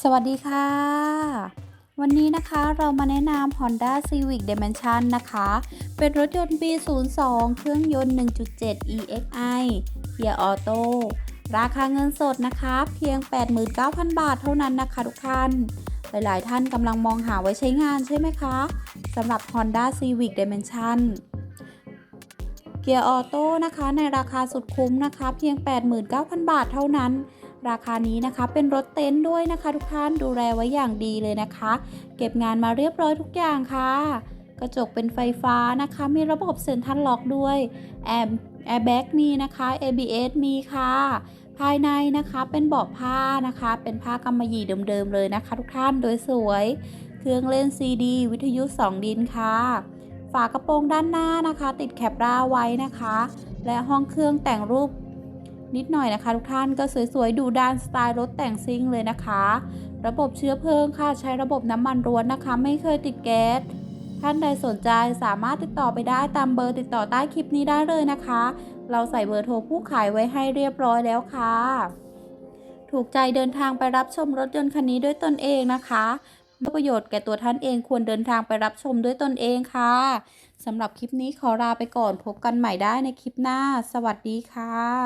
สวัสดีค่ะ วันนี้นะคะเรามาแนะนำ Honda Civic Dimension นะคะ เป็นรถยนต์ปี02 เครื่องยนต์ 1.7 EXI เกียร์ออโต้ราคาเงินสดนะคะ เพียง 89,000 บาทเท่านั้นนะคะทุกท่าน หลาย ๆ ท่านกำลังมองหาไว้ใช้งานใช่ไหมคะสำหรับ Honda Civic Dimension เกียร์ออโต้นะคะในราคาสุดคุ้มนะคะ เพียง 89,000 บาทเท่านั้น ราคานี้นะคะเป็นรถเต็นท์ด้วยนะคะ ทุกท่านดูแลไว้อย่างดีเลยนะคะ เก็บงานมาเรียบร้อยทุกอย่างค่ะ กระจกเป็นไฟฟ้านะคะ มีระบบเซ็นทรัลล็อกด้วยแอร์แอร์แบ็กมีนะคะ ABS มีค่ะ ภายในนะคะเป็นเบาะผ้านะคะ เป็นผ้ากำมะหยี่เดิมๆเลยนะคะ ทุกท่านโดยสวย เครื่องเล่นซีดีวิทยุ 2 ดินค่ะ ฝากระโปรงด้านหน้านะคะ ติดแคปราไว้นะคะ และห้องเครื่องแต่งรูป นิดหน่อยนะคะ ทุกท่านก็สวยๆดูด้านสไตล์รถแต่งซิ่งเลยนะคะ ระบบเชื้อเพลิงค่ะใช้ระบบน้ำมันร้วนนะคะ ไม่เคยติดแก๊สท่านใดสนใจสามารถติดต่อไปได้ตามเบอร์ติดต่อใต้คลิปนี้ได้เลยนะคะ เราใส่เบอร์โทรผู้ขายไว้ให้เรียบร้อยแล้วค่ะ ถูกใจเดินทางไปรับชมรถยนต์คันนี้ด้วยตนเองนะคะเพื่อประโยชน์แก่ตัวท่านเองควรเดินทางไปรับชมด้วยตนเองค่ะสำหรับคลิปนี้ขอลาไปก่อนพบกันใหม่ได้ในคลิปหน้า สวัสดีค่ะ